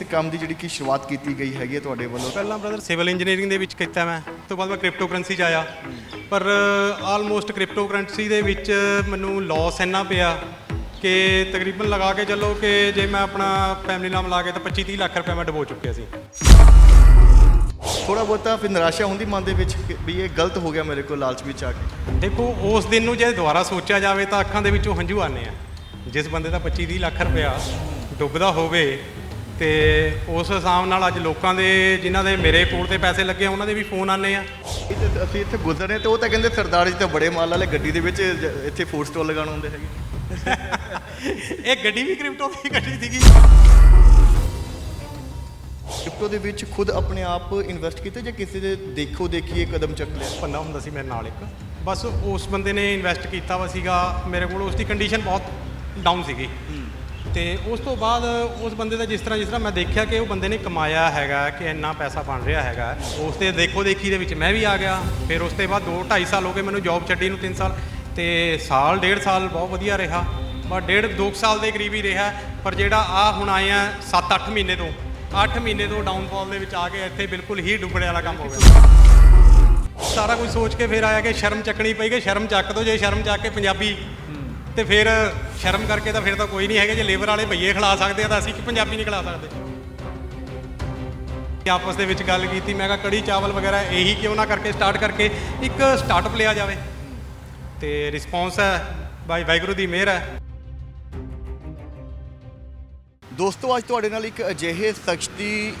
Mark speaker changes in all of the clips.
Speaker 1: ਇਸ ਕੰਮ ਦੀ ਜਿਹੜੀ ਕਿ ਸ਼ੁਰੂਆਤ ਕੀਤੀ ਗਈ ਹੈਗੀ ਹੈ ਤੁਹਾਡੇ ਵੱਲੋਂ?
Speaker 2: ਪਹਿਲਾਂ ਬ੍ਰਦਰ ਸਿਵਲ ਇੰਜੀਨੀਅਰਿੰਗ ਦੇ ਵਿੱਚ ਕੀਤਾ ਮੈਂ ਉਸ ਤੋਂ ਬਾਅਦ ਮੈਂ ਕ੍ਰਿਪਟੋਕਰੰਸੀ 'ਚ ਆਇਆ। ਪਰ ਆਲਮੋਸਟ ਕ੍ਰਿਪਟੋਕਰੰਸੀ ਦੇ ਵਿੱਚ ਮੈਨੂੰ ਲਾਸ ਇੰਨਾ ਪਿਆ ਕਿ ਤਕਰੀਬਨ ਲਗਾ ਕੇ ਚੱਲੋ ਕਿ ਜੇ ਮੈਂ ਆਪਣਾ ਫੈਮਿਲੀ ਨਾਮ ਲਾ ਕੇ ਤਾਂ 25 30 ਲੱਖ ਰੁਪਏ ਮੈਂ ਡਬੋ ਚੁੱਕਿਆ ਸੀ।
Speaker 1: ਥੋੜਾ ਬਹੁਤਾ ਫਿਰ ਨਿਰਾਸ਼ਾ ਹੁੰਦੀ ਮਨ ਦੇ ਵਿੱਚ ਕਿ ਵੀ ਇਹ ਗਲਤ ਹੋ ਗਿਆ ਮੇਰੇ ਕੋਲ ਲਾਲਚ ਵਿੱਚ ਆ ਕੇ?
Speaker 2: ਦੇਖੋ ਉਸ ਦਿਨ ਨੂੰ ਜੇ ਦੁਬਾਰਾ ਸੋਚਿਆ ਜਾਵੇ ਤਾਂ ਅੱਖਾਂ ਦੇ ਵਿੱਚੋਂ ਹੰਝੂ ਆਉਂਦੇ ਆ। ਜਿਸ ਬੰਦੇ ਦਾ 25 30 ਲੱਖ ਰੁਪਇਆ ਡੁੱਬਦਾ ਹੋਵੇ ਤੇ ਉਸ ਹਿਸਾਬ ਨਾਲ ਅੱਜ ਲੋਕਾਂ ਦੇ ਜਿਨ੍ਹਾਂ ਦੇ ਮੇਰੇ ਕੋਲ ਤੇ ਪੈਸੇ ਲੱਗੇ ਆ, ਉਹਨਾਂ ਦੇ ਵੀ ਫੋਨ ਆਉਂਦੇ ਆ।
Speaker 1: ਤੇ ਅਸੀਂ ਇੱਥੇ ਗੁਜ਼ਰਨੇ ਤੇ ਉਹ ਤਾਂ ਕਹਿੰਦੇ ਸਰਦਾਰ ਜੀ ਤਾਂ ਬੜੇ ਮਾਲ ਵਾਲੇ ਗੱਡੀ ਦੇ ਵਿੱਚ ਜ- ਇੱਥੇ ਫੂਡ ਸਟਾਲ ਲਗਾਉਣ ਆਉਂਦੇ ਹੈਗੇ।
Speaker 2: ਇਹ ਗੱਡੀ ਵੀ ਕ੍ਰਿਪਟੋ ਦੀ ਗੱਡੀ ਸੀਗੀ।
Speaker 1: ਕ੍ਰਿਪਟੋ ਦੇ ਵਿੱਚ ਖੁਦ ਆਪਣੇ ਆਪ ਇਨਵੈਸਟ ਕੀਤੇ ਜਾਂ ਕਿਸੇ ਦੇ ਦੇਖੋ ਦੇਖੀਏ ਕਦਮ ਚੱਕ ਲਿਆ?
Speaker 2: ਬੰਦਾ ਹੁੰਦਾ ਸੀ ਮੇਰੇ ਨਾਲ ਇੱਕ। ਬਸ ਉਸ ਬੰਦੇ ਨੇ ਇਨਵੈਸਟ ਕੀਤਾ ਵਾ ਸੀਗਾ ਮੇਰੇ ਕੋਲ ਉਸ ਦੀ ਕੰਡੀਸ਼ਨ ਬਹੁਤ ਡਾਊਨ ਸੀਗੀ। ਤੇ ਉਸ ਤੋਂ ਬਾਅਦ ਉਸ ਬੰਦੇ ਦਾ ਜਿਸ ਤਰ੍ਹਾਂ ਜਿਸ ਤਰ੍ਹਾਂ ਮੈਂ ਦੇਖਿਆ ਕਿ ਉਹ ਬੰਦੇ ਨੇ ਕਮਾਇਆ ਹੈਗਾ, ਕਿ ਇੰਨਾ ਪੈਸਾ ਬਣ ਰਿਹਾ ਹੈਗਾ। ਉਸ ਤੇ ਦੇਖੋ ਦੇਖੀ ਦੇ ਵਿੱਚ ਮੈਂ ਵੀ ਆ ਗਿਆ। ਫਿਰ ਉਸ ਤੋਂ ਬਾਅਦ 2 2.5 ਸਾਲ ਹੋ ਗਏ ਮੈਨੂੰ ਜੌਬ ਛੱਡੀ ਨੂੰ 3 ਸਾਲ। ਤੇ ਸਾਲ, ਡੇਢ ਸਾਲ ਬਹੁਤ ਵਧੀਆ ਰਿਹਾ। ਬਸ ਡੇਢ 2 ਸਾਲ ਦੇ ਕਰੀਬ ਹੀ ਰਿਹਾ। ਪਰ ਜਿਹੜਾ ਆ ਹੁਣ ਆਏ ਆ 7-8 ਮਹੀਨੇ ਤੋਂ 8 ਮਹੀਨੇ ਤੋਂ ਡਾਊਨਫਾਲ ਦੇ ਵਿੱਚ ਆ ਕੇ ਇੱਥੇ ਬਿਲਕੁਲ ਹੀ ਡੁੱਬਣੇ ਵਾਲਾ ਕੰਮ ਹੋ ਗਿਆ। ਸਾਰਾ ਕੁਝ ਸੋਚ ਕੇ ਫਿਰ ਆਇਆ ਕਿ ਸ਼ਰਮ ਚੱਕਣੀ ਪਈ ਕਿ ਸ਼ਰਮ ਚੱਕ ਦੋ, ਜੇ ਸ਼ਰਮ ਚੱਕ ਕੇ ਪੰਜਾਬੀ ਤੇ ਫਿਰ ਸ਼ਰਮ ਕਰਕੇ ਤਾਂ ਫਿਰ ਤਾਂ ਕੋਈ ਨਹੀਂ ਹੈਗਾ, ਜੇ ਲੇਬਰ ਵਾਲੇ ਭਈਏ ਖਿਲਾ ਸਕਦੇ ਆ ਤਾਂ ਅਸੀਂ ਕਿ ਪੰਜਾਬੀ ਨਹੀਂ ਖਿਲਾ ਸਕਦੇ। ਆਪਸ ਦੇ ਵਿੱਚ ਗੱਲ ਕੀਤੀ, ਮੈਂ ਕਿਹਾ ਕੜੀ ਚਾਵਲ ਵਗੈਰਾ ਇਹੀ ਕਿਉਂ ਨਾ ਕਰਕੇ ਸਟਾਰਟ ਕਰਕੇ ਇੱਕ ਸਟਾਰਟਅਪ ਲਿਆ ਜਾਵੇ। ਤੇ ਰਿਸਪੌਂਸ ਹੈ, ਬਾਈ ਵਾਹਿਗੁਰੂ ਦੀ ਮਿਹਰ ਹੈ।
Speaker 1: ਦੋਸਤੋ, ਅੱਜ ਤੁਹਾਡੇ ਨਾਲ ਇੱਕ ਅਜਿਹੇ ਸ਼ਖਸ ਦੀ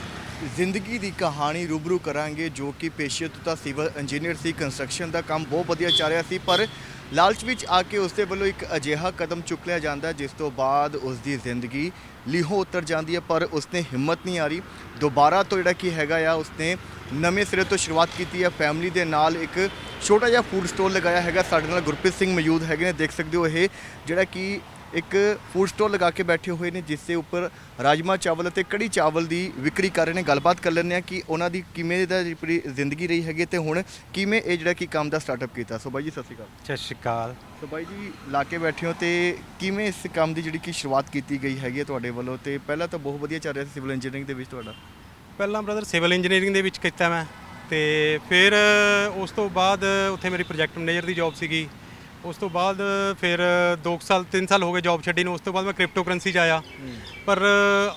Speaker 1: ਜ਼ਿੰਦਗੀ ਦੀ ਕਹਾਣੀ ਰੂਬਰੂ ਕਰਾਂਗੇ, ਜੋ ਕਿ ਪੇਸ਼ੇ ਤੋਂ ਤਾਂ ਸਿਵਲ ਇੰਜੀਨੀਅਰ ਸੀ ਕੰਸਟਰਕਸ਼ਨ ਦਾ ਕੰਮ ਬਹੁਤ ਵਧੀਆ ਚੱਲ ਰਿਹਾ ਸੀ, ਪਰ ਲਾਲਚ ਵਿੱਚ ਆ ਕੇ ਉਸ ਦੇ ਵੱਲੋਂ ਇੱਕ ਅਜਿਹਾ ਕਦਮ ਚੁੱਕ ਲਿਆ ਜਾਂਦਾ ਜਿਸ ਤੋਂ ਬਾਅਦ ਉਸ ਦੀ ਜ਼ਿੰਦਗੀ ਲੀਹੋਂ ਉਤਰ ਜਾਂਦੀ ਹੈ, ਪਰ ਉਸਨੇ ਹਿੰਮਤ ਨਹੀਂ ਆ ਰਹੀ ਦੁਬਾਰਾ ਤੋਂ ਜਿਹੜਾ ਕੀ ਹੈਗਾ ਆ, ਉਸਨੇ ਨਵੇਂ ਸਿਰੇ ਤੋਂ ਸ਼ੁਰੂਆਤ ਕੀਤੀ ਹੈ। ਫੈਮਿਲੀ ਦੇ ਨਾਲ ਇੱਕ ਛੋਟਾ ਜਿਹਾ ਫੂਡ ਸਟੋਰ ਲਗਾਇਆ ਹੈਗਾ। ਸਾਡੇ ਨਾਲ ਗੁਰਪ੍ਰੀਤ ਸਿੰਘ ਮੌਜੂਦ ਹੈਗੇ ਨੇ। ਦੇਖ ਸਕਦੇ ਹੋ ਇਹ ਜਿਹੜਾ ਕਿ ਇੱਕ ਫੂਡ ਸਟੋਰ ਲਗਾ ਕੇ ਬੈਠੇ ਹੋਏ ਨੇ ਜਿਸ ਦੇ ਉੱਪਰ ਰਾਜਮਾ ਚਾਵਲ ਅਤੇ ਕੜੀ ਚਾਵਲ ਦੀ ਵਿਕਰੀ ਕਰ ਰਹੇ ਨੇ। ਗੱਲਬਾਤ ਕਰ ਲੈਂਦੇ ਆ ਕਿ ਉਹਨਾਂ ਦੀ ਕਿਵੇਂ ਦਾ ਜਿਹੜੀ ਜ਼ਿੰਦਗੀ ਰਹੀ ਹੈਗੀ ਤੇ ਹੁਣ ਕਿਵੇਂ ਇਹ ਜਿਹੜਾ ਕਿ ਕੰਮ ਦਾ ਸਟਾਰਟਅਪ ਕੀਤਾ। ਸੋ ਬਾਈ ਜੀ ਸਤਿ ਸ਼੍ਰੀ ਅਕਾਲ।
Speaker 2: ਸਤਿ ਸ਼੍ਰੀ ਅਕਾਲ।
Speaker 1: ਸੋ ਬਾਈ ਜੀ ਲਾ ਕੇ ਬੈਠੇ ਹੋ ਤੇ ਕਿਵੇਂ ਇਸ ਕੰਮ ਦੀ ਜਿਹੜੀ ਕਿ ਸ਼ੁਰੂਆਤ ਕੀਤੀ ਗਈ ਹੈਗੀ ਤੁਹਾਡੇ ਵੱਲੋਂ? ਤੇ ਪਹਿਲਾਂ ਤਾਂ ਬਹੁਤ ਵਧੀਆ ਚੱਲ ਰਿਹਾ ਸੀ ਸਿਵਲ ਇੰਜੀਨੀਅਰਿੰਗ ਦੇ ਵਿੱਚ ਤੁਹਾਡਾ।
Speaker 2: ਪਹਿਲਾਂ ਬ੍ਰਦਰ ਸਿਵਲ ਇੰਜੀਨੀਅਰਿੰਗ ਦੇ ਵਿੱਚ ਕੀਤਾ ਮੈਂ ਤੇ ਫਿਰ ਉਸ ਤੋਂ ਬਾਅਦ ਉੱਥੇ ਮੇਰੀ ਪ੍ਰੋਜੈਕਟ ਮੈਨੇਜਰ ਦੀ ਜੌਬ ਸੀਗੀ। ਉਸ ਤੋਂ ਬਾਅਦ ਫਿਰ 2 ਸਾਲ 3 ਸਾਲ ਹੋ ਗਏ ਜੌਬ ਛੱਡੀ ਨੂੰ ਉਸ ਤੋਂ ਬਾਅਦ ਮੈਂ ਕ੍ਰਿਪਟੋਕਰੰਸੀ 'ਚ ਆਇਆ। ਪਰ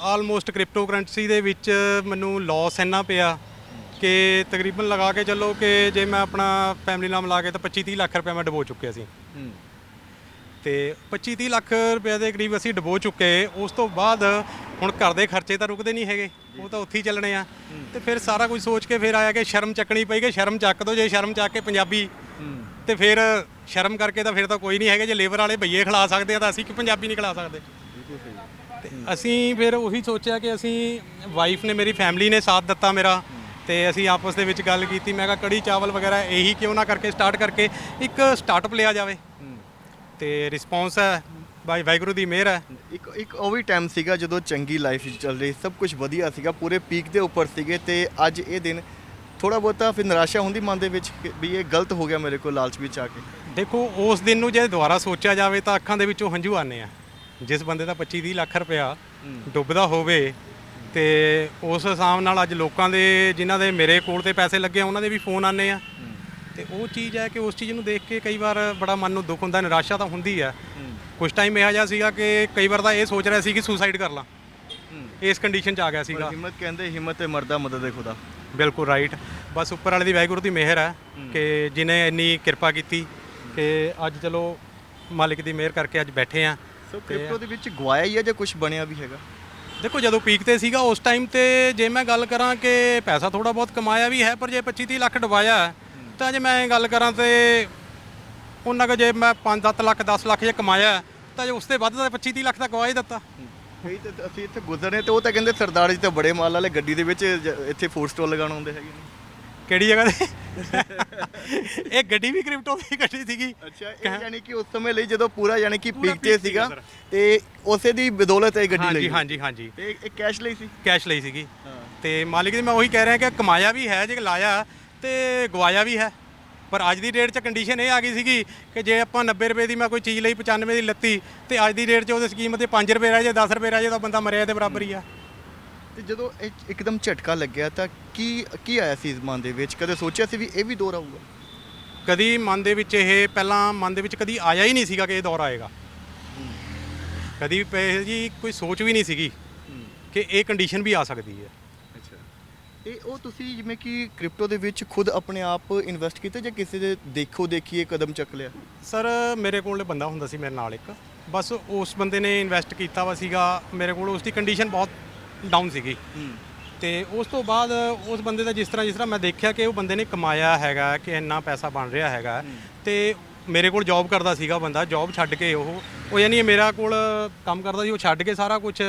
Speaker 2: ਆਲਮੋਸਟ ਕ੍ਰਿਪਟੋਕਰੰਸੀ ਦੇ ਵਿੱਚ ਮੈਨੂੰ ਲਾਸ ਇੰਨਾ ਪਿਆ ਕਿ ਤਕਰੀਬਨ ਲਗਾ ਕੇ ਚੱਲੋ ਕਿ ਜੇ ਮੈਂ ਆਪਣਾ ਫੈਮਿਲੀ ਨਾਮ ਲਾ ਕੇ ਤਾਂ 25 30 ਲੱਖ ਰੁਪਏ ਮੈਂ ਡਬੋ ਚੁੱਕਿਆ ਸੀ। ਤੇ 25 30 ਲੱਖ ਰੁਪਏ ਦੇ ਕਰੀਬ ਅਸੀਂ ਡਬੋ ਚੁੱਕੇ ਉਸ ਤੋਂ ਬਾਅਦ ਹੁਣ ਘਰ ਦੇ ਖਰਚੇ ਤਾਂ ਰੁਕਦੇ ਨਹੀਂ ਹੈਗੇ ਉਹ ਤਾਂ ਉੱਥੇ ਹੀ ਚੱਲਣੇ ਆ। ਤੇ ਫਿਰ ਸਾਰਾ ਕੁਝ ਸੋਚ ਕੇ ਫਿਰ ਆਇਆ ਕਿ ਸ਼ਰਮ ਚੱਕਣੀ ਪਈ ਕਿ ਸ਼ਰਮ ਚੱਕ ਦੋ ਜੇ ਸ਼ਰਮ ਚੱਕ ਕੇ ਪੰਜਾਬੀ ਤੇ ਫਿਰ ਸ਼ਰਮ ਕਰਕੇ ਤਾਂ ਫਿਰ ਤਾਂ ਕੋਈ ਨਹੀਂ ਹੈਗਾ ਜੇ ਲੇਬਰ ਵਾਲੇ ਭਈਏ ਖਿਲਾ ਸਕਦੇ ਆ ਤਾਂ ਅਸੀਂ ਕਿ ਪੰਜਾਬੀ ਨਹੀਂ ਖਿਲਾ ਸਕਦੇ। ਤੇ ਅਸੀਂ ਫਿਰ ਉਹੀ ਸੋਚਿਆ ਕਿ ਅਸੀਂ ਵਾਈਫ ਨੇ ਮੇਰੀ ਫੈਮਿਲੀ ਨੇ ਸਾਥ ਦਿੱਤਾ ਮੇਰਾ ਤੇ ਅਸੀਂ ਆਪਸ ਦੇ ਵਿੱਚ ਗੱਲ ਕੀਤੀ ਮੈਂ ਕਿਹਾ ਕੜੀ ਚਾਵਲ ਵਗੈਰਾ ਇਹੀ ਕਿਉਂ ਨਾ ਕਰਕੇ ਸਟਾਰਟ ਕਰਕੇ ਇੱਕ ਸਟਾਰਟਅਪ ਲਿਆ ਜਾਵੇ। ਤੇ ਰਿਸਪੌਂਸ ਹੈ ਬਾਈ ਵਾਹਿਗੁਰੂ ਦੀ ਮਿਹਰ ਹੈ।
Speaker 1: ਇੱਕ ਇੱਕ ਉਹ ਵੀ ਟਾਈਮ ਸੀਗਾ ਜਦੋਂ ਚੰਗੀ ਲਾਈਫ ਚੱਲ ਰਹੀ ਸਭ ਕੁਝ ਵਧੀਆ ਸੀਗਾ ਪੂਰੇ ਪੀਕ ਦੇ ਉੱਪਰ ਸੀਗੇ ਤੇ ਅੱਜ ਇਹ ਦਿਨ ਥੋੜਾ ਬਹੁਤਾ ਫਿਰ ਨਿਰਾਸ਼ਾ ਹੁੰਦੀ ਮਨ ਦੇ ਵਿੱਚ ਕਿ ਵੀ ਇਹ ਗਲਤ ਹੋ ਗਿਆ ਮੇਰੇ ਕੋਲ ਲਾਲਚ ਵਿੱਚ ਆ ਕੇ।
Speaker 2: ਦੇਖੋ ਉਸ ਦਿਨ ਨੂੰ ਜੇ ਦੁਬਾਰਾ ਸੋਚਿਆ ਜਾਵੇ ਤਾਂ ਅੱਖਾਂ ਦੇ ਵਿੱਚੋਂ ਹੰਝੂ ਆਉਂਦੇ ਆ। ਜਿਸ ਬੰਦੇ ਦਾ 25 30 ਲੱਖ ਰੁਪਇਆ ਡੁੱਬਦਾ ਹੋਵੇ ਤੇ ਉਸ ਹਿਸਾਬ ਨਾਲ ਅੱਜ ਲੋਕਾਂ ਦੇ ਜਿਨ੍ਹਾਂ ਦੇ ਮੇਰੇ ਕੋਲ ਤੇ ਪੈਸੇ ਲੱਗੇ ਆ ਉਹਨਾਂ ਦੇ ਵੀ ਫੋਨ ਆਉਂਦੇ ਆ। ਤੇ ਉਹ ਚੀਜ਼ ਹੈ ਕਿ ਉਸ ਚੀਜ਼ ਨੂੰ ਦੇਖ ਕੇ ਕਈ ਵਾਰ ਬੜਾ ਮਨ ਨੂੰ ਦੁੱਖ ਹੁੰਦਾ ਨਿਰਾਸ਼ਾ ਤਾਂ ਹੁੰਦੀ ਆ। ਕੁਝ ਟਾਈਮ ਇਹੋ ਜਿਹਾ ਸੀਗਾ ਕਿ ਕਈ ਵਾਰ ਤਾਂ ਇਹ ਸੋਚ ਰਿਹਾ ਸੀ ਕਿ ਸੁਸਾਈਡ ਕਰ ਲਾਂ। ਇਸ ਕੰਡੀਸ਼ਨ 'ਚ ਆ ਗਿਆ
Speaker 1: ਪਰ
Speaker 2: ਸੀਗਾ
Speaker 1: ਹਿੰਮਤ ਕਹਿੰਦੇ ਹਿੰਮਤ ਤੇ ਮਰਦਾ ਮਦਦ ਹੈ ਖੁਦਾ।
Speaker 2: ਬਿਲਕੁਲ ਰਾਈਟ ਬਸ ਉੱਪਰ ਵਾਲੇ ਦੀ ਵਾਹਿਗੁਰੂ ਦੀ ਮਿਹਰ ਹੈ ਕਿ ਜਿਨੇ ਇੰਨੀ ਕਿਰਪਾ ਕੀਤੀ ਕਿ ਅੱਜ ਚਲੋ ਮਾਲਿਕ ਦੀ ਮਿਹਰ ਕਰਕੇ ਅੱਜ ਬੈਠੇ ਆ
Speaker 1: ਸੋ ਕ੍ਰਿਪਟੋ ਦੇ ਵਿੱਚ ਗਵਾਇਆ ਹੀ ਹੈ ਜਾਂ ਕੁਝ ਬਣਿਆ ਵੀ ਹੈਗਾ?
Speaker 2: ਦੇਖੋ ਜਦੋਂ ਪੀਕ ਤੇ ਸੀਗਾ ਉਸ ਟਾਈਮ ਤੇ ਜੇ ਮੈਂ ਗੱਲ ਕਰਾਂ ਕਿ ਪੈਸਾ ਥੋੜਾ ਬਹੁਤ ਕਮਾਇਆ ਵੀ ਹੈ ਪਰ ਜੇ 25 30 ਲੱਖ ਡੁਬਾਇਆ ਹੈ, ਤਾਂ ਜੇ ਮੈਂ ਗੱਲ ਕਰਾਂ ਤੇ ਉਹਨਾਂ ਕੋ ਜੇ ਮੈਂ 5 7 ਲੱਖ 10 ਲੱਖ ਜੇ ਕਮਾਇਆ ਤਾਂ ਜੇ ਉਸ ਤੇ ਵੱਧ ਤਾਂ 25 30 ਲੱਖ ਤਾਂ ਗਵਾ ਹੀ ਦਿੱਤਾ।
Speaker 1: ਕਈ ਤੇ ਅਸੀਂ ਇੱਥੇ ਗੁਜ਼ਰਨੇ ਤੇ ਉਹ ਤਾਂ ਕਹਿੰਦੇ ਸਰਦਾਰ ਜੀ ਤਾਂ ਬੜੇ ਮਾਲ ਵਾਲੇ ਗੱਡੀ ਦੇ ਵਿੱਚ ਜ- ਇੱਥੇ ਫੂਡ ਸਟਾਲ ਲਗਾਉਣ ਆਉਂਦੇ ਹੈਗੇ ਨੇ।
Speaker 2: ਕਿਹੜੀ ਜਗ੍ਹਾ ਤੇ? ਇਹ ਗੱਡੀ ਵੀ ਕ੍ਰਿਪਟੋ ਦੀ ਗੱਡੀ ਸੀਗੀ।
Speaker 1: ਅੱਛਾ ਇਹ ਯਾਨੀ ਕਿ ਉਸ ਸਮੇਂ ਲਈ ਜਦੋਂ ਪੂਰਾ ਯਾਨੀ ਕਿ
Speaker 2: ਪੂਰਾ
Speaker 1: ਪੀਕ ਤੇ
Speaker 2: ਸੀਗਾ
Speaker 1: ਸੀਗਾ
Speaker 2: ਸਰ।
Speaker 1: ਤੇ ਉਸੇ ਦੀ ਬਦੌਲਤ ਇਹ ਗੱਡੀ ਲਈ।
Speaker 2: ਹਾਂਜੀ ਹਾਂਜੀ। ਹਾਂਜੀ
Speaker 1: ਤੇ ਇਹ ਕੈਸ਼ ਲਈ ਸੀ?
Speaker 2: ਕੈਸ਼ ਲਈ ਸੀਗੀ।
Speaker 1: ਹਾਂ।
Speaker 2: ਤੇ ਮਾਲਿਕ ਦੀ ਮੈਂ ਉਹੀ ਕਹਿ ਰਿਹਾ ਕਿ ਕਮਾਇਆ ਵੀ ਹੈ ਜੇ ਲਾਇਆ ਤੇ ਗਵਾਇਆ ਵੀ ਹੈ। ਪਰ ਅੱਜ ਦੀ ਡੇਟ 'ਚ ਕੰਡੀਸ਼ਨ ਇਹ ਆ ਗਈ ਸੀਗੀ ਕਿ ਜੇ ਆਪਾਂ 90 ਰੁਪਏ ਦੀ ਮੈਂ ਕੋਈ ਚੀਜ਼ ਲਈ 95 ਦੀ ਲੱਤੀ ਤੇ ਅੱਜ ਦੀ ਡੇਟ 'ਚ ਉਹਦੇ ਸਕੀਮ ਤੇ 5 ਰੁਪਏ ਰਹਿ ਜੇ 10 ਰੁਪਏ ਰਹਿ ਜੇ ਤਾਂ ਬੰਦਾ ਮਰਿਆ ਦੇ ਬਰਾਬਰ ਹੀ ਆ।
Speaker 1: ਤੇ ਜਦੋਂ ਇਹ ਇੱਕਦਮ ਝਟਕਾ ਲੱਗਿਆ ਤਾਂ ਕੀ ਕੀ ਆਇਆ ਸੀ ਇਸ ਮਨ ਦੇ ਵਿੱਚ? ਕਦੇ ਸੋਚਿਆ ਸੀ ਵੀ ਇਹ ਵੀ ਦੌਰ ਆਊਗਾ?
Speaker 2: ਕਦੀ ਮਨ ਦੇ ਵਿੱਚ ਇਹ ਪਹਿਲਾਂ ਮਨ ਦੇ ਵਿੱਚ ਕਦੀ ਆਇਆ ਹੀ ਨਹੀਂ ਸੀਗਾ ਕਿ ਇਹ ਦੌਰ ਆਏਗਾ। ਕਦੀ ਜੀ ਕੋਈ ਸੋਚ ਵੀ ਨਹੀਂ ਸੀਗੀ ਕਿ ਇਹ ਕੰਡੀਸ਼ਨ ਵੀ ਆ ਸਕਦੀ ਹੈ।
Speaker 1: ਇਹ ਉਹ ਤੁਸੀਂ ਜਿਵੇਂ ਕਿ ਕ੍ਰਿਪਟੋ ਦੇ ਵਿੱਚ ਖੁਦ ਆਪਣੇ ਆਪ ਇਨਵੈਸਟ ਕੀਤਾ ਜਾਂ ਕਿਸੇ ਦੇ ਦੇਖੋ ਦੇਖੀਏ ਕਦਮ ਚੱਕ ਲਿਆ?
Speaker 2: ਸਰ ਮੇਰੇ ਕੋਲ ਬੰਦਾ ਹੁੰਦਾ ਸੀ ਮੇਰੇ ਨਾਲ ਇੱਕ। ਬਸ ਉਸ ਬੰਦੇ ਨੇ ਇਨਵੈਸਟ ਕੀਤਾ ਵਾ ਸੀਗਾ। ਮੇਰੇ ਕੋਲ ਉਸ ਦੀ ਕੰਡੀਸ਼ਨ ਬਹੁਤ ਡਾਊਨ ਸੀਗੀ। ਤੇ ਉਸ ਤੋਂ ਬਾਅਦ ਉਸ ਬੰਦੇ ਦਾ ਜਿਸ ਤਰ੍ਹਾਂ ਜਿਸ ਤਰ੍ਹਾਂ ਮੈਂ ਦੇਖਿਆ ਕਿ ਉਹ ਬੰਦੇ ਨੇ ਕਮਾਇਆ ਹੈਗਾ ਕਿ ਇੰਨਾ ਪੈਸਾ ਬਣ ਰਿਹਾ ਹੈਗਾ। ਤੇ ਮੇਰੇ ਕੋਲ ਜੌਬ ਕਰਦਾ ਸੀਗਾ ਬੰਦਾ। ਜੌਬ ਛੱਡ ਕੇ ਉਹ ਉਹ ਯਾਨੀ ਮੇਰਾ ਕੋਲ ਕੰਮ ਕਰਦਾ ਸੀ ਉਹ ਛੱਡ ਕੇ ਸਾਰਾ ਕੁਝ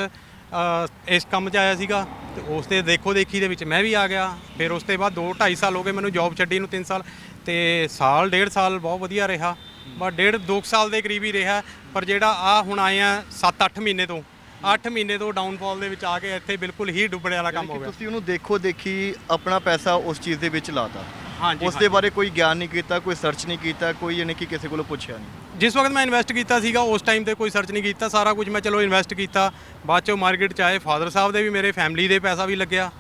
Speaker 2: ਇਸ ਕੰਮ 'ਚ ਆਇਆ ਸੀਗਾ ਤੇ ਉਸ ਦੇ ਦੇਖੋ ਦੇਖੀ ਦੇ ਵਿੱਚ ਮੈਂ ਵੀ ਆ ਗਿਆ। ਫਿਰ ਉਸ ਤੋਂ ਬਾਅਦ 2 2.5 ਸਾਲ ਹੋ ਗਏ ਮੈਨੂੰ ਜੌਬ ਛੱਡੀ ਨੂੰ 3 ਸਾਲ ਤੇ ਸਾਲ ਡੇਢ ਸਾਲ ਬਹੁਤ ਵਧੀਆ ਰਿਹਾ। ਬਸ ਡੇਢ 2 ਸਾਲ ਦੇ ਕਰੀਬ ਹੀ ਰਿਹਾ। ਪਰ ਜਿਹੜਾ ਆ ਹੁਣ ਆਏ ਆ 7-8 ਮਹੀਨੇ ਤੋਂ 8 ਮਹੀਨੇ ਤੋਂ ਡਾਊਨਫਾਲ ਦੇ ਵਿੱਚ ਆ ਕੇ ਇੱਥੇ ਬਿਲਕੁਲ ਹੀ ਡੁੱਬਣੇ ਵਾਲਾ ਕੰਮ ਹੋ ਗਿਆ।
Speaker 1: ਤੁਸੀਂ ਉਹਨੂੰ ਦੇਖੋ ਦੇਖੀ ਆਪਣਾ ਪੈਸਾ ਉਸ ਚੀਜ਼ ਦੇ ਵਿੱਚ ਲਾਤਾ।
Speaker 2: ਹਾਂਜੀ
Speaker 1: ਉਸ ਦੇ ਬਾਰੇ ਕੋਈ ਗਿਆਨ ਨਹੀਂ ਕੀਤਾ ਕੋਈ ਸਰਚ ਨਹੀਂ ਕੀਤਾ ਕੋਈ ਯਾਨੀ ਕਿ ਕਿਸੇ ਕੋਲੋਂ ਪੁੱਛਿਆ ਨਹੀਂ।
Speaker 2: ਜਿਸ ਵਕਤ ਮੈਂ ਇਨਵੈਸਟ ਕੀਤਾ ਸੀਗਾ ਉਸ ਟਾਈਮ ਤੇ ਕੋਈ ਸਰਚ ਨਹੀਂ ਕੀਤਾ ਸਾਰਾ ਕੁਝ ਮੈਂ ਚਲੋ ਇਨਵੈਸਟ ਕੀਤਾ। ਬਾਅਦ ਚੋਂ ਮਾਰਕੀਟ ਚ ਆਏ ਫਾਦਰ ਸਾਹਿਬ ਦੇ ਵੀ ਮੇਰੇ ਫੈਮਿਲੀ ਦੇ ਪੈਸਾ ਵੀ ਲੱਗਿਆ।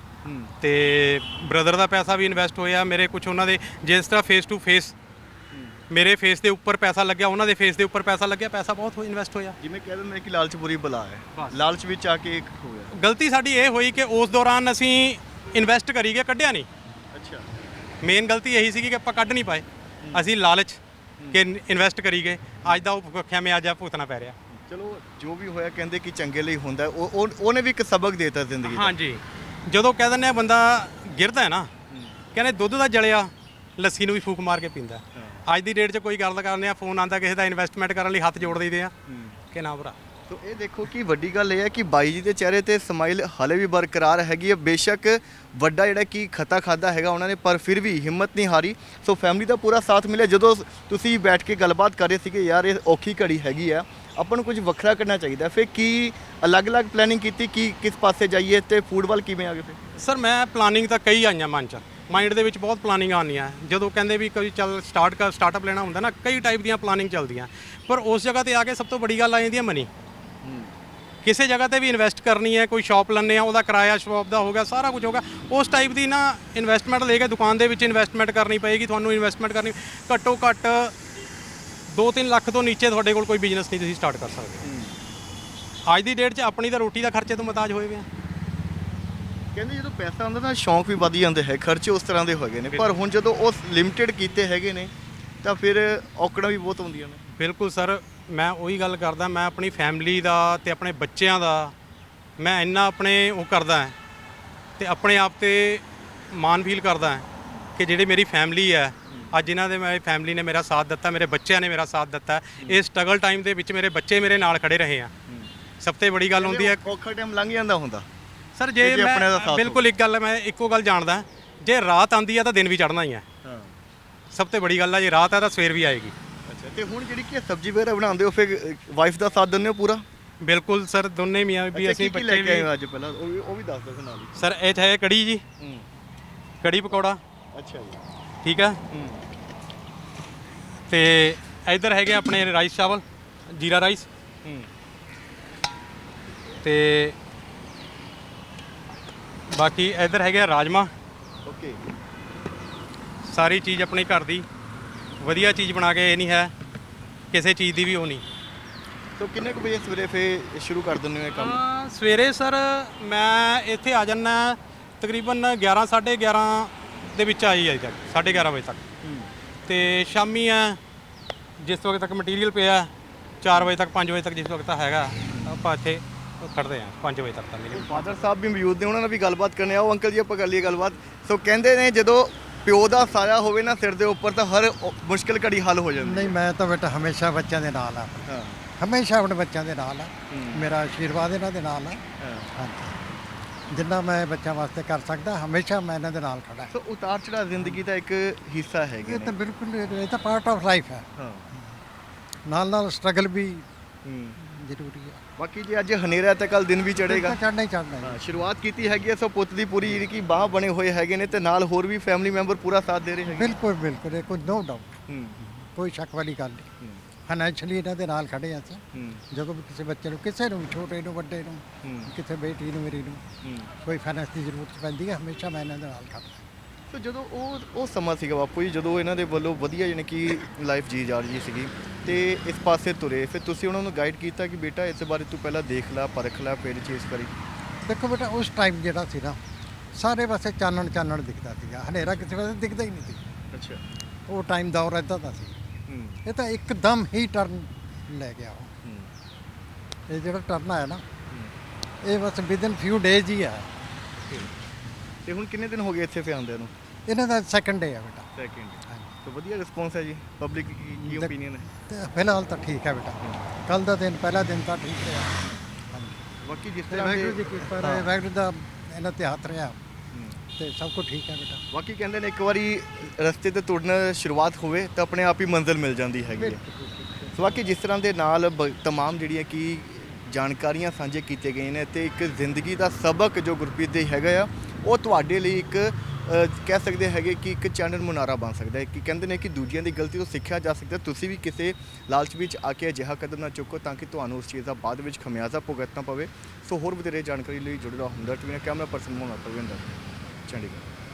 Speaker 2: ਤੇ ਬ੍ਰਦਰ ਦਾ ਪੈਸਾ ਵੀ ਇਨਵੈਸਟ ਹੋਇਆ ਮੇਰੇ ਕੁਝ ਉਹਨਾਂ ਦੇ ਜਿਸ ਤਰ੍ਹਾਂ ਫੇਸ ਟੂ ਫੇਸ ਮੇਰੇ ਫੇਸ ਦੇ ਉੱਪਰ ਪੈਸਾ ਲੱਗਿਆ ਉਹਨਾਂ ਦੇ ਫੇਸ ਦੇ ਉੱਪਰ ਪੈਸਾ ਲੱਗਿਆ ਪੈਸਾ ਬਹੁਤ ਹੋ ਇਨਵੈਸਟ ਹੋਇਆ।
Speaker 1: ਜਿਵੇਂ ਕਹਿ ਦਿੰਦੇ ਕਿ ਲਾਲਚ ਬੁਰੀ ਬਲਾ ਹੈ। ਲਾਲਚ ਵਿੱਚ ਆ ਕੇ ਇੱਕ ਹੋ ਗਿਆ।
Speaker 2: ਗਲਤੀ ਸਾਡੀ ਇਹ ਹੋਈ ਕਿ ਉਸ ਦੌਰਾਨ ਅਸੀਂ ਇਨਵੈਸਟ ਕਰੀ ਗਏ ਕੱਢਿਆ ਨਹੀਂ।
Speaker 1: ਅੱਛਾ।
Speaker 2: ਮੇਨ ਗਲਤੀ ਇਹੀ ਸੀਗੀ ਕਿ ਆਪਾਂ ਕੱਢ ਨਹੀਂ ਪਾਏ। ਅਸੀਂ ਲਾਲਚ ਕਿ ਇਨਵੈਸਟ ਕਰੀ ਗਏ। ਅੱਜ ਦਾ ਉਹ ਭੁੱਖਿਆ ਮੈਂ ਅੱਜ ਆ ਭੁਗਤਣਾ ਪੈ ਰਿਹਾ।
Speaker 1: ਚਲੋ ਜੋ ਵੀ ਹੋਇਆ ਕਹਿੰਦੇ ਕਿ ਚੰਗੇ ਲਈ ਹੁੰਦਾ। ਉਹ ਉਹ- ਉਹਨੇ ਵੀ ਇੱਕ ਸਬਕ ਦੇਤਾ ਜ਼ਿੰਦਗੀ ਦਾ।
Speaker 2: ਹਾਂਜੀ। ਜਦੋਂ ਕਹਿ ਦਿੰਦੇ ਆ ਬੰਦਾ ਗਿਰਦਾ ਹੈ ਨਾ ਕਹਿੰਦੇ ਦੁੱਧ ਦਾ ਜਲਿਆ ਲੱਸੀ ਨੂੰ ਵੀ ਫੂਕ ਮਾਰ ਕੇ ਪੀਂਦਾ। ਅੱਜ ਦੀ ਡੇਟ 'ਚ ਕੋਈ ਗੱਲ ਕਰਨੇ ਆ। ਫੋਨ ਆਂਦਾ ਕਿਸੇ ਦਾ ਇਨਵੈਸਟਮੈਂਟ ਕਰਨ ਲਈ ਹੱਥ ਜੋੜ ਦਈਦੇ ਆ। ਕਿ ਨਾ ਭਰਾ।
Speaker 1: ਸੋ ਇਹ ਦੇਖੋ ਕਿ ਵੱਡੀ ਗੱਲ ਇਹ ਹੈ ਕਿ ਬਾਈ ਜੀ ਦੇ ਚਿਹਰੇ ਤੇ ਸਮਾਈਲ ਹਲੇ ਵੀ ਬਰਕਰਾਰ ਹੈਗੀ ਹੈ। ਬੇਸ਼ੱਕ ਵੱਡਾ ਜਿਹੜਾ ਕਿ ਖਤਾ ਖਾਦਾ ਹੈਗਾ ਉਹਨਾਂ ਨੇ, ਪਰ ਫਿਰ ਵੀ ਹਿੰਮਤ ਨਹੀਂ ਹਾਰੀ। ਸੋ ਫੈਮਿਲੀ ਦਾ ਪੂਰਾ ਸਾਥ ਮਿਲਿਆ। ਜਦੋਂ ਤੁਸੀਂ ਬੈਠ ਕੇ ਗੱਲਬਾਤ ਕਰ ਰਹੇ ਸੀਗੇ, ਯਾਰ ਇਹ ਔਖੀ ਘੜੀ ਹੈਗੀ ਆ ਆਪਾਂ ਨੂੰ ਕੁਝ ਵੱਖਰਾ ਕਰਨਾ ਚਾਹੀਦਾ। ਫਿਰ ਕੀ ਅਲੱਗ-ਅਲੱਗ ਪਲੈਨਿੰਗ ਕੀਤੀ? ਕਿ ਕਿਸ ਪਾਸੇ ਜਾਈਏ ਤੇ ਫੂਡ ਵੱਲ ਕਿਵੇਂ ਆਗੇ ਫਿਰ?
Speaker 2: ਸਰ, ਮੈਂ ਪਲਾਨਿੰਗ ਤਾਂ ਕਈ ਆਈਆਂ ਮਨ 'ਚ। ਮਾਈਂਡ ਦੇ ਵਿੱਚ ਬਹੁਤ ਪਲਾਨਿੰਗ ਆਉਂਦੀਆਂ। ਜਦੋਂ ਕਹਿੰਦੇ ਵੀ ਕੋਈ ਚੱਲ ਸਟਾਰਟ ਕਰ ਸਟਾਰਟਅਪ ਲੈਣਾ ਹੁੰਦਾ ਨਾ, ਕਈ ਟਾਈਪ ਦੀਆਂ ਪਲਾਨਿੰਗ ਚੱਲਦੀਆਂ। ਪਰ ਉਸ ਜਗ੍ਹਾ ਤੇ ਆ ਕੇ ਸਭ ਤੋਂ ਵੱਡੀ ਗੱਲ ਆ ਜਾਂਦੀ ਹੈ ਮਨੀ ਕਿਸੇ ਜਗ੍ਹਾ ਤੇ ਵੀ ਇਨਵੈਸਟ ਕਰਨੀ ਹੈ ਕੋਈ ਸ਼ਾਪ ਲੈਣੇ ਆ ਉਹਦਾ ਕਿਰਾਇਆ ਸ਼ਾਪ ਦਾ ਹੋਗਾ ਸਾਰਾ ਕੁਝ ਹੋਗਾ ਉਸ ਟਾਈਪ ਦੀ ਨਾ ਇਨਵੈਸਟਮੈਂਟ ਲੈ ਕੇ ਦੁਕਾਨ ਦੇ ਵਿੱਚ ਇਨਵੈਸਟਮੈਂਟ ਕਰਨੀ ਪਏਗੀ ਤੁਹਾਨੂੰ ਇਨਵੈਸਟਮੈਂਟ ਕਰਨੀ ਘੱਟੋ ਘੱਟ 2-3 ਲੱਖ ਤੋਂ ਨੀਚੇ ਤੁਹਾਡੇ ਕੋਲ ਕੋਈ ਬਿਜ਼ਨਸ ਨਹੀਂ ਤੁਸੀਂ ਸਟਾਰਟ ਕਰ ਸਕਦੇ ਅੱਜ ਦੀ ਡੇਟ 'ਚ ਆਪਣੀ ਤਾਂ ਰੋਟੀ ਦਾ ਖਰਚੇ ਤੋਂ ਮਤਾਜ ਹੋਏ ਵੇ ਆ।
Speaker 1: ਕਹਿੰਦੇ ਜਦੋਂ ਪੈਸਾ ਆਉਂਦਾ ਨਾ ਸ਼ੌਂਕ ਵੀ ਵਧ ਜਾਂਦੇ ਹੈ ਖਰਚੇ ਉਸ ਤਰ੍ਹਾਂ ਦੇ ਹੋ ਗਏ ਨੇ। ਪਰ ਹੁਣ ਜਦੋਂ ਉਹ ਲਿਮਟਿਡ ਕੀਤੇ ਹੈਗੇ ਨੇ ਤਾਂ ਫਿਰ ਔਕੜਾਂ ਵੀ ਬਹੁਤ ਹੁੰਦੀਆਂ ਨੇ।
Speaker 2: ਬਿਲਕੁਲ ਸਰ ਮੈਂ ਉਹੀ ਗੱਲ ਕਰਦਾ ਮੈਂ ਆਪਣੀ ਫੈਮਿਲੀ ਦਾ ਤੇ ਆਪਣੇ ਬੱਚਿਆਂ ਦਾ ਮੈਂ ਇੰਨਾ ਆਪਣੇ ਉਹ ਕਰਦਾ ਤੇ ਆਪਣੇ ਆਪ ਤੇ ਮਾਣ ਫੀਲ ਕਰਦਾ ਕਿ ਜਿਹੜੀ ਮੇਰੀ ਫੈਮਿਲੀ ਹੈ ਅੱਜ ਇਹਨਾਂ ਦੇ ਮੇਰੀ ਫੈਮਿਲੀ ਨੇ ਮੇਰਾ ਸਾਥ ਦਿੱਤਾ ਮੇਰੇ ਬੱਚਿਆਂ ਨੇ ਮੇਰਾ ਸਾਥ ਦਿੱਤਾ ਇਹ ਸਟਰਗਲ ਟਾਈਮ ਦੇ ਵਿੱਚ ਮੇਰੇ ਬੱਚੇ ਮੇਰੇ ਨਾਲ ਖੜੇ ਰਹੇ ਆ। ਸਭ ਤੋਂ ਬੜੀ ਗੱਲ ਹੁੰਦੀ ਹੈ
Speaker 1: ਔਖਾ ਟਾਈਮ ਲੰਘ ਜਾਂਦਾ ਹੁੰਦਾ।
Speaker 2: ਸਰ ਜੇ ਮੈਂ। ਬਿਲਕੁਲ ਇੱਕ ਗੱਲ ਮੈਂ ਇੱਕੋ ਗੱਲ ਜਾਣਦਾ ਜੇ ਰਾਤ ਆਂਦੀ ਆ ਤਾਂ ਦਿਨ ਵੀ ਚੜ੍ਹਨਾ ਹੀ ਹੈ।
Speaker 1: ਹਾਂ।
Speaker 2: ਸਭ ਤੋਂ ਬੜੀ ਗੱਲ ਹੈ ਜੇ ਰਾਤ ਆ ਤਾਂ ਸਵੇਰ ਵੀ ਆਏਗੀ।
Speaker 1: ਤੇ ਹੁਣ ਜਿਹੜੀ ਕੀ ਸਬਜ਼ੀ ਵਗੈਰਾ ਬਣਾਉਂਦੇ ਹੋ ਫਿਰ ਵਾਈਫ ਦਾ ਸਾਥ ਦਿੰਦੇ ਹੋ ਪੂਰਾ?
Speaker 2: ਬਿਲਕੁਲ ਸਰ ਦੋਨੇ ਮੀਆਂ ਵੀ ਅਸੀਂ
Speaker 1: ਲੈ
Speaker 2: ਬੱਚੇ
Speaker 1: ਕੇ ਆਏ
Speaker 2: ਵੀ
Speaker 1: ਹੋ ਅੱਜ ਪਹਿਲਾਂ? ਉਹ ਵੀ ਉਹ ਵੀ ਦੱਸ ਹੀ।
Speaker 2: ਸਰ ਇਹ ਹੈ ਕੜੀ ਜੀ।
Speaker 1: ਹੂੰ।
Speaker 2: ਕੜੀ ਪਕੌੜਾ।
Speaker 1: ਅੱਛਾ ਜੀ।
Speaker 2: ਠੀਕ ਆ?
Speaker 1: ਹੂੰ।
Speaker 2: ਤੇ ਇਧਰ ਹੈਗੇ ਆਪਣੇ ਰਾਈਸ ਚਾਵਲ ਜੀਰਾ ਰਾਈਸ। ਤੇ ਬਾਕੀ ਇਧਰ ਹੈਗੇ ਰਾਜਮਾ
Speaker 1: ਓਕੇ।
Speaker 2: ਸਾਰੀ ਚੀਜ਼ ਆਪਣੀ ਘਰ ਦੀ। ਵਧੀਆ ਚੀਜ਼ ਬਣਾ ਕੇ ਇਹ ਨਹੀਂ ਹੈ ਕਿਸੇ ਚੀਜ਼ ਦੀ ਵੀ ਉਹ ਨਹੀਂ।
Speaker 1: ਸੋ ਕਿੰਨੇ ਕੁ ਵਜੇ ਸਵੇਰੇ ਫੇ ਸ਼ੁਰੂ ਕਰ ਦਿੰਦੇ ਹੋ ਇਹ ਕੰਮ?
Speaker 2: ਹਾਂ, ਸਵੇਰੇ ਸਰ ਮੈਂ ਇੱਥੇ ਆ ਜਾਣਾ ਤਕਰੀਬਨ 11 11:30 ਦੇ ਵਿੱਚ ਆਈ ਅਜੇ ਤੱਕ 11:30 ਵਜੇ ਤੱਕ। ਤੇ ਸ਼ਾਮੀ ਆ ਜਿਸ ਵਕਤ ਤੱਕ ਮਟੀਰੀਅਲ ਪਿਆ 4 ਵਜੇ ਤੱਕ 5 ਵਜੇ ਤੱਕ ਜਿਸ ਵਕਤ ਹੈਗਾ ਆਪਾਂ ਇੱਥੇ ਖੜਦੇ ਆ 5 ਵਜੇ ਤੱਕ ਤਾਂ ਮੇਰੇ
Speaker 1: ਫਾਦਰ ਸਾਹਿਬ ਵੀ ਮੌਜੂਦ ਨੇ ਉਹਨਾਂ ਨਾਲ ਵੀ ਗੱਲਬਾਤ ਕਰਨੇ ਆਓ ਅੰਕਲ ਜੀ ਆਪਾਂ ਕਰ ਲਈਏ ਗੱਲਬਾਤ। ਸੋ ਕਹਿੰਦੇ ਨੇ ਜਦੋਂ ਪਿਓ ਦਾ ਸਾਇਆ ਹੋਵੇ ਨਾ ਸਿਰ ਦੇ ਉੱਪਰ ਤਾਂ ਹਰ ਔ- ਮੁਸ਼ਕਿਲ ਘੜੀ ਹੱਲ ਹੋ ਜਾਂਦੀ
Speaker 3: ਨਹੀਂ ਮੈਂ ਤਾਂ ਬੇਟਾ ਹਮੇਸ਼ਾ ਬੱਚਿਆਂ ਦੇ ਨਾਲ ਆ।
Speaker 1: ਹਾਂ।
Speaker 3: ਹਮੇਸ਼ਾ ਆਪਣੇ ਬੱਚਿਆਂ ਦੇ ਨਾਲ ਆ।
Speaker 1: ਹੂੰ।
Speaker 3: ਮੇਰਾ ਆਸ਼ੀਰਵਾਦ ਇਹਨਾਂ ਦੇ ਨਾਲ ਆ।
Speaker 1: ਹਾਂ।
Speaker 3: ਹਾਂਜੀ। ਜਿੰਨਾ ਮੈਂ ਬੱਚਿਆਂ ਵਾਸਤੇ ਕਰ ਸਕਦਾ ਹਮੇਸ਼ਾ ਮੈਂ ਇਹਨਾਂ ਦੇ ਨਾਲ ਖੜਾ
Speaker 1: ਸੋ ਉਤਾਰ ਚੜਾ ਜ਼ਿੰਦਗੀ ਦਾ ਇੱਕ ਹਿੱਸਾ ਹੈਗੇ
Speaker 3: ਇਹ
Speaker 1: ਨੇ
Speaker 3: ਤਾਂ ਬਿਲਕੁਲ ਇਹ ਤਾਂ ਪਾਰਟ ਆਫ ਲਾਈਫ ਹੈ।
Speaker 1: ਹਾਂ।
Speaker 3: ਨਾਲ ਨਾਲ ਸਟਰਗਲ ਵੀ
Speaker 1: ਹੂੰ।
Speaker 3: ਜ਼ਰੂਰੀ ਹੈ
Speaker 1: ਬਾਕੀ ਜੇ ਅੱਜ ਹਨੇਰਾ ਤਾਂ ਕੱਲ ਦਿਨ ਵੀ ਚੜੇਗਾ
Speaker 3: ਚੜਨਾ ਹੀ ਚੜਨਾ
Speaker 1: ਹਾਂ। ਸ਼ੁਰੂਆਤ ਕੀਤੀ ਹੈਗੀ ਹੈ ਸੋ ਪੁੱਤ ਦੀ ਪੂਰੀ ਜਿਹੜੀ ਕਿ ਬਾਹ ਬਣੇ ਹੋਏ ਹੈਗੇ ਨੇ ਤੇ ਨਾਲ ਹੋਰ ਵੀ ਫੈਮਿਲੀ ਮੈਂਬਰ ਪੂਰਾ ਸਾਥ ਦੇ ਰਹੇ ਹੈਗੇ।
Speaker 3: ਬਿਲਕੁਲ ਬਿਲਕੁਲ ਇਹ ਕੋਈ ਨੋ ਡਾਊਟ
Speaker 1: ਹੂੰ।
Speaker 3: ਕੋਈ ਸ਼ੱਕ ਵਾਲੀ ਗੱਲ ਨਹੀਂ।
Speaker 1: ਹੂੰ।
Speaker 3: ਫਾਈਨੈਂਸ਼ੀਅਲੀ ਇਹਨਾਂ ਦੇ ਨਾਲ ਖੜੇ ਹਾਂ ਅਸੀਂ।
Speaker 1: ਹੂੰ।
Speaker 3: ਜਦੋਂ ਵੀ ਕਿਸੇ ਬੱਚੇ ਨੂੰ ਕਿਸੇ ਨੂੰ ਛੋਟੇ ਨੂੰ ਵੱਡੇ ਨੂੰ ਕਿਸੇ ਬੇਟੀ ਨੂੰ ਮੇਰੀ ਨੂੰ ਕੋਈ ਫਾਈਨੈਂਸ ਦੀ ਜ਼ਰੂਰਤ ਪੈਂਦੀ ਹੈ ਹਮੇਸ਼ਾ ਮੈਂ ਇਹਨਾਂ ਦੇ ਨਾਲ ਖੜਦਾ।
Speaker 1: ਸੋ ਜਦੋਂ ਉਹ ਉਹ ਸਮਾਂ ਸੀਗਾ ਬਾਪੂ ਜੀ ਜਦੋਂ ਇਹਨਾਂ ਦੇ ਵੱਲੋਂ ਵਧੀਆ ਯਾਨੀ ਕਿ ਲਾਈਫ ਜੀ ਜਾ ਰਹੀ ਸੀਗੀ ਤੇ ਇਸ ਪਾਸੇ ਤੁਰੇ। ਫਿਰ ਤੁਸੀਂ ਉਹਨਾਂ ਨੂੰ ਗਾਈਡ ਕੀਤਾ ਕਿ ਬੇਟਾ ਇਸ ਬਾਰੇ ਤੂੰ ਪਹਿਲਾਂ ਦੇਖ ਲੈ ਪਰਖ ਲੈ ਫਿਰ ਚੀਜ਼ ਕਰੀ
Speaker 3: ਦੇਖੋ ਬੇਟਾ ਉਸ ਟਾਈਮ ਜਿਹੜਾ ਸੀ ਨਾ ਸਾਰੇ ਪਾਸੇ ਚਾਨਣ ਚਾਨਣ ਦਿਖਦਾ ਸੀਗਾ। ਹਨੇਰਾ ਕਿਸੇ ਪਾਸੇ ਦਿਖਦਾ ਹੀ ਨਹੀਂ ਸੀ।
Speaker 1: ਅੱਛਾ।
Speaker 3: ਉਹ ਟਾਈਮ ਦੌਰ ਇਦਾਂ ਦਾ ਸੀ।
Speaker 1: ਹੂੰ।
Speaker 3: ਇਹ ਤਾਂ ਇੱਕਦਮ ਹੀ ਟਰਨ ਲੈ ਗਿਆ ਉਹ।
Speaker 1: ਹੂੰ।
Speaker 3: ਇਹ ਜਿਹੜਾ ਟਰਨ ਆਇਆ ਨਾ ਇਹ ਬਸ ਵਿਦਨ ਫਿਊ ਡੇਜ਼ ਹੀ ਆ।
Speaker 1: ਤੇ ਹੁਣ ਕਿੰਨੇ ਦਿਨ ਹੋ ਗਏ ਇੱਥੇ ਫਿਰ ਆਉਂਦਿਆਂ ਨੂੰ?
Speaker 3: ਇਹਨਾਂ ਦਾ ਸੈਕੰਡ ਡੇ ਆ ਬੇਟਾ।
Speaker 1: ਸੈਕਿੰਡ
Speaker 3: ਹਾਂਜੀ।
Speaker 1: ਤਾਂ ਵਧੀਆ ਰਿਸਪੌਂਸ ਹੈ ਜੀ ਪਬਲਿਕ ਕੀ ਕੀ
Speaker 3: ਦੇਖ-
Speaker 1: ਓਪੀਨੀਅਨ ਹੈ?
Speaker 3: ਤੇ ਫਿਲਹਾਲ ਤਾਂ ਠੀਕ ਹੈ ਬੇਟਾ। ਕੱਲ ਦਾ ਦਿਨ ਪਹਿਲਾ ਦਿਨ ਤਾਂ ਠੀਕ ਰਿਹਾ। ਹਾਂਜੀ।
Speaker 1: ਬਾਕੀ ਜਿਸ ਤਰ੍ਹਾਂ ਦੇ
Speaker 3: ਵਾਹਿਗੁਰੂ ਜੀ ਕੀ ਕਿਰਪਾ ਵਾਹਿਗੁਰੂ ਦਾ ਇਹਨਾਂ ਤੇ ਹੱਥ ਰਿਹਾ।
Speaker 1: ਹੂੰ।
Speaker 3: ਤੇ ਸਭ ਕੁਝ ਠੀਕ ਹੈ ਬੇਟਾ।
Speaker 1: ਬਾਕੀ ਕਹਿੰਦੇ ਨੇ ਇੱਕ ਵਾਰੀ ਰਸਤੇ ਤੇ ਤੁਰਨਾ ਸ਼ੁਰੂਆਤ ਹੋਵੇ ਤਾਂ ਆਪਣੇ ਆਪ ਹੀ ਮੰਜ਼ਿਲ ਮਿਲ ਜਾਂਦੀ ਹੈਗੀ ਹੈ। ਸੋ ਬਾਕੀ ਜਿਸ ਤਰ੍ਹਾਂ ਦੇ ਨਾਲ ਬ- ਤਮਾਮ ਜਿਹੜੀਆਂ ਕਿ ਜਾਣਕਾਰੀਆਂ ਸਾਂਝੇ ਕੀਤੇ ਗਏ ਨੇ ਤੇ ਇੱਕ ਜ਼ਿੰਦਗੀ ਦਾ ਸਬਕ ਜੋ ਗੁਰਪ੍ਰੀਤ ਦੇ ਹੈਗਾ ਆ ਉਹ ਤੁਹਾਡੇ ਲਈ ਇੱਕ ਕਹਿ ਸਕਦੇ ਹੈਗੇ ਕਿ ਇੱਕ ਚਾਨਣ ਮੁਨਾਰਾ ਬਣ ਸਕਦਾ ਹੈ, ਕਿ ਕਹਿੰਦੇ ਨੇ ਕਿ ਦੂਜਿਆਂ ਦੀ ਗਲਤੀ ਤੋਂ ਸਿੱਖਿਆ ਜਾ ਸਕਦਾ ਤੁਸੀਂ ਵੀ ਕਿਸੇ ਲਾਲਚ ਵਿੱਚ ਆ ਕੇ ਅਜਿਹਾ ਕਦਮ ਨਾ ਚੁੱਕੋ ਤਾਂ ਕਿ ਤੁਹਾਨੂੰ ਉਸ ਚੀਜ਼ ਦਾ ਬਾਅਦ ਵਿੱਚ ਖਮਿਆਜ਼ਾ ਭੁਗਤਣਾ ਪਵੇ। ਸੋ ਹੋਰ ਵਧੇਰੇ ਜਾਣਕਾਰੀ ਲਈ ਜੁੜੇ ਰਹੋ ਹਮਦਰ ਟੀਵੀ ਨਾਲ ਕੈਮਰਾ ਪਰਸਨ ਮੋਹਨ ਪ੍ਰਵਿੰਦਰ ਚੰਡੀਗੜ੍ਹ।